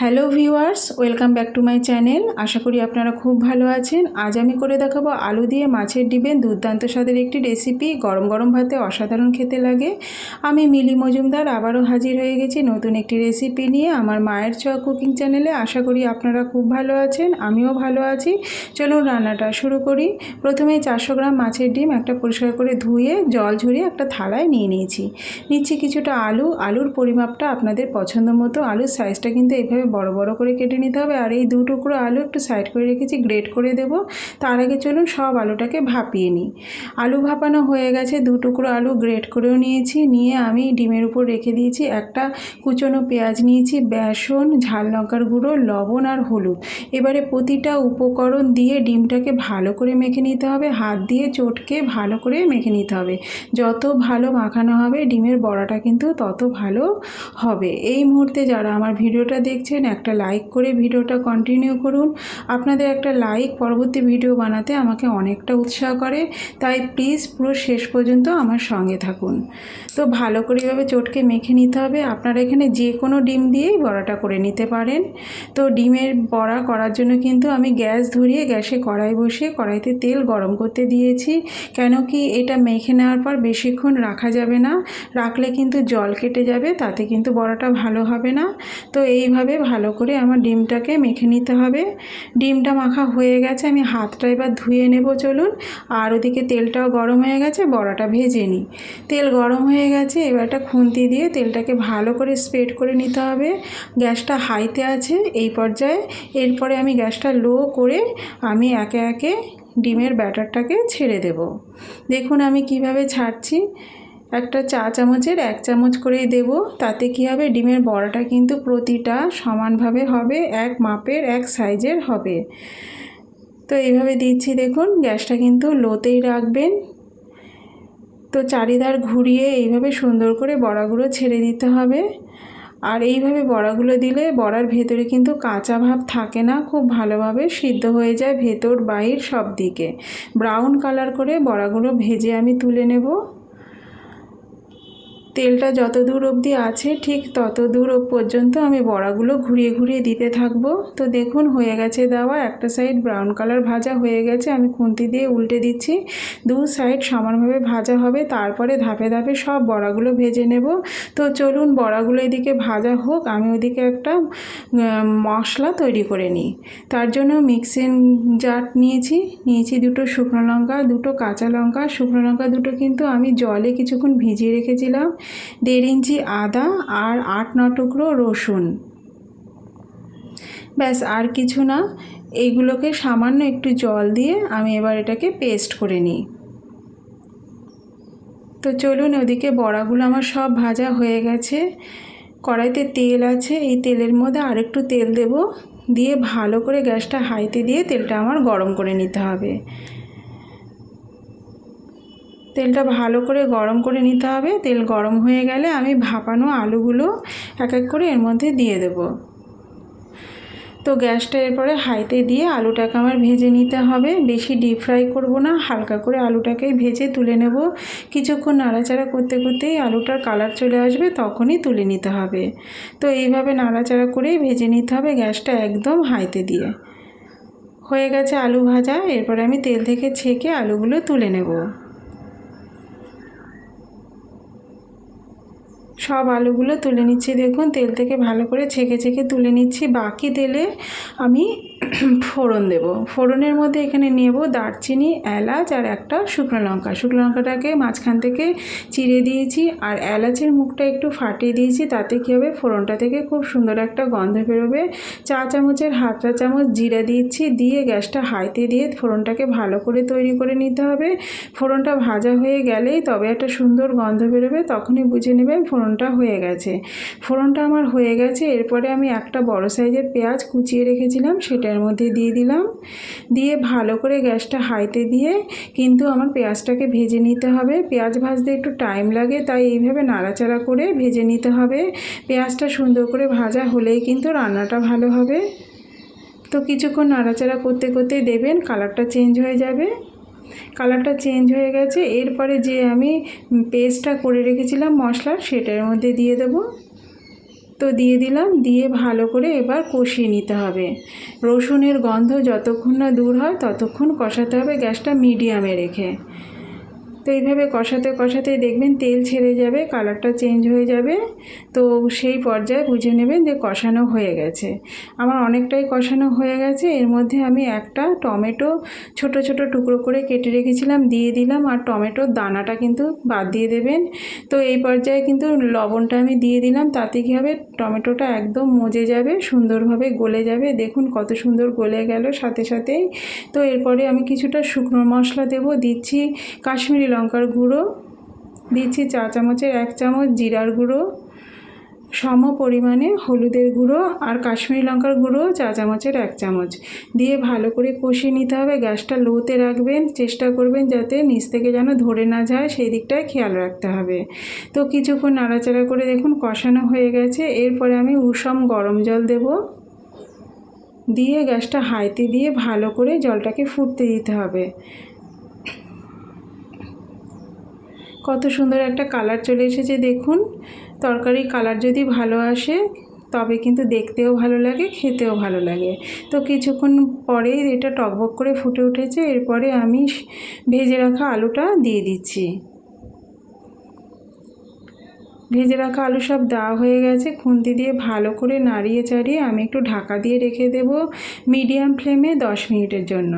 Hello viewers, welcome back to my channel. আশা করি আপনারা খুব ভালো আছেন। আজ আমি করে দেখাবো আলু দিয়ে মাছের ডিবেন দুর্দান্ত স্বাদের একটি রেসিপি। গরম গরম ভাতে অসাধারণ খেতে লাগে। আমি মিলি মজুমদার, আবারও হাজির হয়ে গেছি নতুন একটি রেসিপি নিয়ে আমার মায়ের ছোঁয়া কুকিং চ্যানেলে। আশা করি আপনারা খুব ভালো আছেন, আমিও ভালো আছি। চলুন রান্নাটা শুরু করি। প্রথমে চারশো গ্রাম মাছের ডিম একটা পরিষ্কার করে ধুয়ে জল ঝরিয়ে একটা থালায় নিয়ে নিয়েছি। নিচ্ছি কিছুটা আলু। আলুর পরিমাপটা আপনাদের পছন্দ মতো। আলুর সাইজটা কিন্তু এইভাবে বড় বড় করে কেটে নিতে হবে আর এই দু টুকরো আলু একটু সাইড করে রেখেছি গ্রেট করে দেব। তার আগে চলুন সব আলুটাকে ভাপিয়ে নিই। আলু ভাপানো হয়ে গেছে, দু টুকরো আলু গ্রেট করেও নিয়েছি। নিয়ে আমি ডিমের উপর রেখে দিয়েছি একটা কুচনো পেঁয়াজ নিয়েছি, বেসন, ঝাল লঙ্কার গুঁড়ো, লবণ আর হলুদ। এবারে প্রতিটা উপকরণ দিয়ে ডিমটাকে ভালো করে মেখে নিতে হবে। হাত দিয়ে চটকে ভালো করে মেখে নিতে হবে। যত ভালো মাখানো হবে, ডিমের বড়াটা কিন্তু তত ভালো হবে। এই মুহূর্তে যারা আমার ভিডিওটা দেখছেন, একটা লাইক করে ভিডিওটা কন্টিনিউ করুন। আপনাদের একটা লাইক পরবর্তী ভিডিও বানাতে আমাকে অনেকটা উৎসাহ করে। তাই প্লিজ পুরো শেষ পর্যন্ত আমার সঙ্গে থাকুন। তো ভালো করে এভাবে চটকে মেখে নিতে হবে। আপনারা এখানে যে কোনো ডিম দিয়েই বড়াটা করে নিতে পারেন। তো ডিমের বড়া করার জন্য কিন্তু আমি গ্যাস ধরিয়ে গ্যাসে কড়াই বসিয়ে কড়াইতে তেল গরম করতে দিয়েছি। কেন কি এটা মেখে নেওয়ার পর বেশিক্ষণ রাখা যাবে না। রাখলে কিন্তু জল কেটে যাবে, তাতে কিন্তু বড়াটা ভালো হবে না। তো এইভাবে ভালো করে আমার ডিমটাকে মেখে নিতে হবে। ডিমটা মাখা হয়ে গেছে, আমি হাতটা এবার ধুয়ে নেব চলুন। আর ওদিকে তেলটাও গরম হয়ে গেছে, বড়াটা ভেজে নিই। তেল গরম হয়ে গেছে, এবার একটা খুন্তি দিয়ে তেলটাকে ভালো করে স্প্রেড করে নিতে হবে। গ্যাসটা হাইতে আছে এই পর্যায়ে। এরপরে আমি গ্যাসটা লো করে আমি একে একে ডিমের ব্যাটারটাকে ছেড়ে দেব। দেখুন আমি কীভাবে ছাড়ছি। একটা চা চামচের এক চামচ করেই দেব। তাতে কী হবে? ডিমের বড়াটা কিন্তু প্রতিটা সমানভাবে হবে, এক মাপের, এক সাইজের হবে। তো এইভাবে দিচ্ছি দেখুন, গ্যাসটা কিন্তু লোতেই রাখবেন। তো চারিধার ঘুরিয়ে এইভাবে সুন্দর করে বড়াগুলো ছেড়ে দিতে হবে। আর এইভাবে বড়াগুলো দিলে বড়ার ভেতরে কিন্তু কাঁচা ভাব থাকে না, খুব ভালোভাবে সিদ্ধ হয়ে যায় ভেতর, বাইর সব দিকে। ব্রাউন কালার করে বড়াগুলো ভেজে আমি তুলে নেব। তেলটা যত দূর অবধি আছে, ঠিক তত দূর পর্যন্ত আমি বড়াগুলো ঘুরিয়ে ঘুরিয়ে দিতে থাকব। তো দেখুন, হয়ে গেছে দেওয়া। একটা সাইড ব্রাউন কালার ভাজা হয়ে গেছে। আমি খুন্তি দিয়ে উল্টে দিচ্ছি। দু সাইড সমানভাবে ভাজা হবে। তারপরে ধাপে ধাপে সব বড়াগুলো ভেজে নেব। তো চলুন, বড়াগুলো এদিকে ভাজা হোক। আমি ওদিকে একটা মশলা তৈরি করে নিই। তার জন্য মিক্সিং জার নিয়েছি। নিয়েছি দুটো শুকনো লঙ্কা, দুটো কাঁচা লঙ্কা। শুকনো লঙ্কা দুটো কিন্তু আমি জলে কিছুক্ষণ ভিজিয়ে রেখেছিলাম। দেড় ইঞ্চি আদা আর আট ন টুকরো রসুন। ব্যাস, আর কিছু না। এইগুলোকে সামান্য একটু জল দিয়ে আমি এবার এটাকে পেস্ট করে নিই। তো চলুন, ওদিকে বড়াগুলো আমার সব ভাজা হয়ে গেছে। কড়াইতে তেল আছে, এই তেলের মধ্যে আরেকটু তেল দেব। দিয়ে ভালো করে গ্যাসটা হাইতে দিয়ে তেলটা আমার গরম করে নিতে হবে। তেলটা ভালো করে গরম করে নিতে হবে। তেল গরম হয়ে গেলে আমি ভাপানো আলুগুলো এক এক করে এর মধ্যে দিয়ে দেব। তো গ্যাসটা এরপরে হাইতে দিয়ে আলুটাকে আমার ভেজে নিতে হবে। বেশি ডিপ ফ্রাই করব না, হালকা করে আলুটাকে ভেজে তুলে নেব। কিছুক্ষণ নাড়াচাড়া করতে করতেই আলুটার কালার চলে আসবে, তখনই তুলে নিতে হবে। তো এইভাবে নাড়াচাড়া করেই ভেজে নিতে হবে গ্যাসটা একদম হাইতে দিয়ে। হয়ে গেছে আলু ভাজা, এরপরে আমি তেল থেকে ছেঁকে আলুগুলো তুলে নেব। সব আলুগুলো তুলে নিচ্ছি। দেখুন, তেল থেকে ভালো করে ছেঁকে ছেঁকে তুলে নিচ্ছি। বাকি তেলে আমি ফোড়ন দেব। ফোড়নের মধ্যে এখানে নেব দারচিনি, এলাচ আর একটা শুকনো লঙ্কা। শুকনো লঙ্কাটাকে মাঝখান থেকে চিড়ে দিয়েছি আর এলাচের মুখটা একটু ফাটিয়ে দিয়েছি, তাতে কী হবে? ফোড়নটা থেকে খুব সুন্দর একটা গন্ধ বেরোবে। চা চামচের হাফ চা চামচ জিরা দিচ্ছি, দিয়ে গ্যাসটা হাইতে দিয়ে ফোড়নটাকে ভালো করে তৈরি করে নিতে হবে। ফোড়নটা ভাজা হয়ে গেলেই তবে একটা সুন্দর গন্ধ বেরোবে, তখনই বুঝে নেবেন ফোড়নটা হয়ে গেছে। ফোড়নটা আমার হয়ে গেছে, এরপরে আমি একটা বড় সাইজের পেঁয়াজ কুচিয়ে রেখেছিলাম সেটার মধ্যে দিয়ে দিলাম। দিয়ে ভালো করে গ্যাসটা হাইতে দিয়ে কিন্তু আমার পেঁয়াজটাকে ভেজে নিতে হবে। পেঁয়াজ ভাজতে একটু টাইম লাগে, তাই এইভাবে নাড়াচাড়া করে ভেজে নিতে হবে। পেঁয়াজটা সুন্দর করে ভাজা হলেই কিন্তু রান্নাটা ভালো হবে। তো কিছুক্ষণ নাড়াচাড়া করতে করতে দেবেন কালারটা চেঞ্জ হয়ে যাবে। কালারটা চেঞ্জ হয়ে গেছে। এরপরে যে আমি পেস্টটা করে রেখেছিলাম মশলা সেটার মধ্যে দিয়ে দেবো। তো দিয়ে দিলাম, দিয়ে ভালো করে এবার কষিয়ে নিতে হবে। রসুনের গন্ধ যতক্ষণ না দূর হয়, ততক্ষণ কষাতে হবে গ্যাসটা মিডিয়ামে রেখে। তো এইভাবে কষাতে কষাতে দেখবেন তেল ছেড়ে যাবে, কালারটা চেঞ্জ হয়ে যাবে। তো সেই পর্যায়ে বুঝে নেবেন যে কষানো হয়ে গেছে। আমার অনেকটাই কষানো হয়ে গেছে। এর মধ্যে আমি একটা টমেটো ছোট ছোট টুকরো করে কেটে রেখেছিলাম, দিয়ে দিলাম। আর টমেটোর দানাটা কিন্তু বাদ দিয়ে দেবেন। তো এই পর্যায়ে কিন্তু লবণটা আমি দিয়ে দিলাম। তাতে কী হবে? টমেটোটা একদম মজে যাবে, সুন্দরভাবে গলে যাবে। দেখুন কত সুন্দর গলে গেল সাথে সাথেই। তো এরপরে আমি কিছুটা শুকনো মশলা দেব। দিচ্ছি কাশ্মীরি লঙ্কার গুঁড়ো, দিচ্ছি চা চামচের এক চামচ জিরার গুঁড়ো, সম পরিমাণে হলুদের গুঁড়ো আর কাশ্মীরি লঙ্কার গুঁড়ো চা চামচের এক চামচ। দিয়ে ভালো করে কষিয়ে নিতে হবে, গ্যাসটা লোতে রাখবেন, চেষ্টা করবেন যাতে নিচ থেকে যেন ধরে না যায়, সেই দিকটায় খেয়াল রাখতে হবে। তো কিছুক্ষণ নাড়াচাড়া করে দেখুন কষানো হয়ে গেছে, এরপরে আমি উষম গরম জল দেব। দিয়ে গ্যাসটা হাইতে দিয়ে ভালো করে জলটাকে ফুটতে দিতে হবে। কত সুন্দর একটা কালার চলে এসেছে, দেখুন। তরকারির কালার যদি ভালো আসে, তবে কিন্তু দেখতেও ভালো লাগে, খেতেও ভালো লাগে। তো কিছুক্ষণ পরেই এটা টকবক করে ফুটে উঠেছে, এরপরে আমি ভেজে রাখা আলুটা দিয়ে দিচ্ছি। ভেজে রাখা আলু সব দেওয়া হয়ে গেছে, খুন্তি দিয়ে ভালো করে নাড়িয়ে চাড়িয়ে আমি একটু ঢাকা দিয়ে রেখে দেব মিডিয়াম ফ্লেমে দশ মিনিটের জন্য।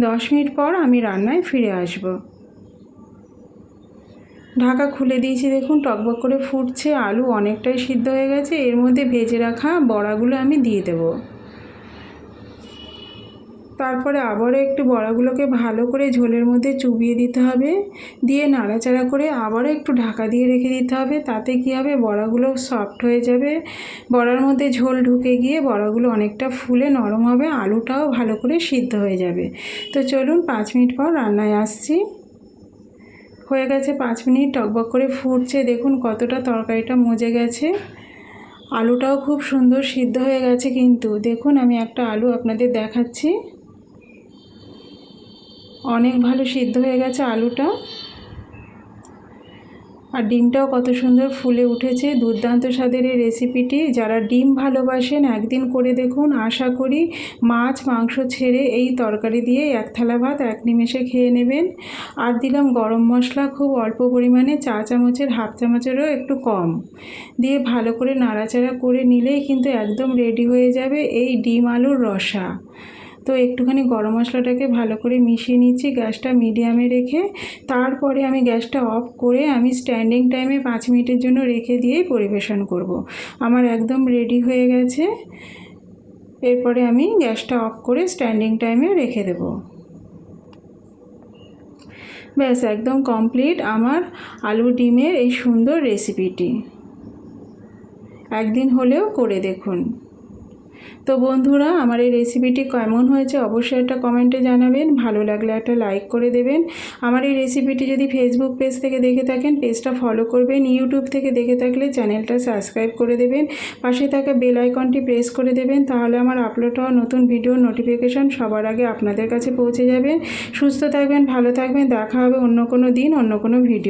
দশ মিনিট পর আমি রান্নায় ফিরে আসব। ঢাকা খুলে দিয়েছি দেখুন, টকবক করে ফুটছে, আলু অনেকটাই সিদ্ধ হয়ে গেছে, এর মধ্যে ভেজে রাখা বড়াগুলো আমি দিয়ে দেব। তারপরে আবারও একটু বড়াগুলোকে ভালো করে ঝোলের মধ্যে চুবিয়ে দিতে হবে, দিয়ে নাড়াচাড়া করে আবারও একটু ঢাকা দিয়ে রেখে দিতে হবে, তাতে কী হবে, বড়াগুলো সফট হয়ে যাবে। বড়ার মধ্যে ঝোল ঢুকে গিয়ে বড়াগুলো অনেকটা ফুলে নরম হবে, আলুটাও ভালো করে সিদ্ধ হয়ে যাবে। তো চলুন, পাঁচ মিনিট পর রান্নায় আসছি। হয়ে গেছে পাঁচ মিনিট টকবক করে ফুটছে। দেখুন কতটা তরকারিটা মজে গেছে। আলুটাও খুব সুন্দর সিদ্ধ হয়ে গেছে কিন্তু। দেখুন আমি একটা আলু আপনাদের দেখাচ্ছি। অনেক ভালো সিদ্ধ হয়ে গেছে আলুটা। আর ডিমটাও কত সুন্দর ফুলে উঠেছে। দুর্দান্ত স্বাদের এই রেসিপিটি যারা ডিম ভালোবাসেন, একদিন করে দেখুন। আশা করি মাছ, মাংস ছেড়ে এই তরকারি দিয়ে এক থালা ভাত, এক নিমেষে খেয়ে নেবেন। আর দিলাম গরম মশলা, খুব অল্প পরিমাণে, চা চামচের, হাফ চামচেরও একটু কম। দিয়ে ভালো করে নাড়াচাড়া করে নিলেই কিন্তু একদম রেডি হয়ে যাবে এই ডিম আলুর রসা। তো একটুখানি গরম মশলাটাকে ভালো করে মিশিয়ে নিচ্ছি গ্যাসটা মিডিয়ামে রেখে। তারপরে আমি গ্যাসটা অফ করে আমি স্ট্যান্ডিং টাইমে পাঁচ মিনিটের জন্য রেখে দিয়েই পরিবেশন করব। আমার একদম রেডি হয়ে গেছে। এরপরে আমি গ্যাসটা অফ করে স্ট্যান্ডিং টাইমে রেখে দেব। ব্যাস, একদম কমপ্লিট আমার আলু ডিমের এই সুন্দর রেসিপিটি। একদিন হলেও করে দেখুন। তো বন্ধুরা, আমার এই রেসিপিটি কেমন হয়েছে অবশ্যই একটা কমেন্টে জানাবেন। ভালো লাগলে একটা লাইক করে দেবেন। আমার এই রেসিপিটি যদি ফেসবুক পেজ থেকে দেখে থাকেন পেজটা ফলো করবেন। ইউটিউব থেকে দেখে থাকলে চ্যানেলটা সাবস্ক্রাইব করে দেবেন। পাশে থাকা বেল আইকনটি প্রেস করে দেবেন, তাহলে আমার আপলোড হওয়া নতুন ভিডিও নোটিফিকেশান সবার আগে আপনাদের কাছে পৌঁছে যাবে। সুস্থ থাকবেন, ভালো থাকবেন, দেখা হবে অন্য কোনো দিন, অন্য কোনো ভিডিও